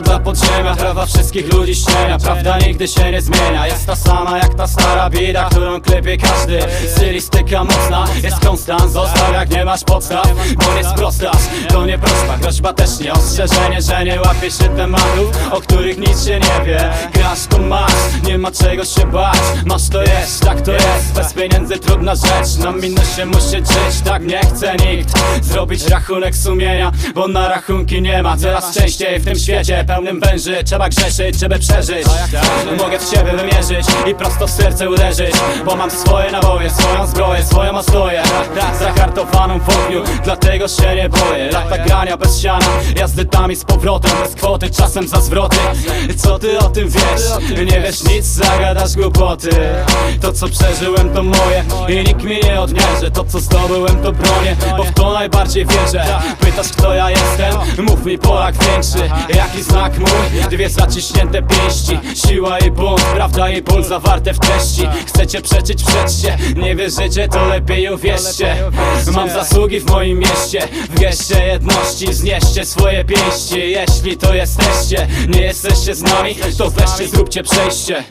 dla podziemia Prawa wszystkich ludzi ścienia Prawda nigdy się nie zmienia. Jest ta sama jak ta stara bida Którą klepie każdy. Stylistyka mocna Jest konstant. Zostaw jak nie masz podstaw Bo nie sprostasz To nie prośba Groźba też nie Ostrzeżenie, że nie łapiesz się tematów O których nic się nie wie. Grasz to masz Nie ma czego się bać. Masz to jest, tak to jest. Bez pieniędzy trudna rzecz Na minus się musi żyć. Tak nie chce nikt Zrobić rachunek sumienia Bo na rachunki nie ma. Coraz częściej w tym świecie Pełnym węży Trzeba grzeszyć, żeby przeżyć. Mogę w siebie wymierzyć I prosto w serce uderzyć Bo mam swoje naboje Swoją zbroję, swoją ostoję. Zahartowaną w ogniu Dlatego się nie boję. Lata grania bez siana. Jazdy tam i z powrotem Bez kwoty, czasem za zwroty. Co ty o tym wiesz? Nie wiesz nic, zagadasz głupoty. To co przeżyłem to moje I nikt mi nie odniesie To co zdobyłem to bronię Bo w to najbardziej wierzę. Pytasz kto ja jestem? Mów mi Polak większy. Jaki znak mój? Dwie zaciśnięte pięści. Siła i bunt, prawda i ból zawarte w treści. Chcecie przeczyć, przeczcie Nie wierzycie, to lepiej uwierzcie. Mam zasługi w moim mieście W geście jedności znieście swoje pięści. Jeśli to jesteście, nie jesteście z nami To weźcie, zróbcie przejście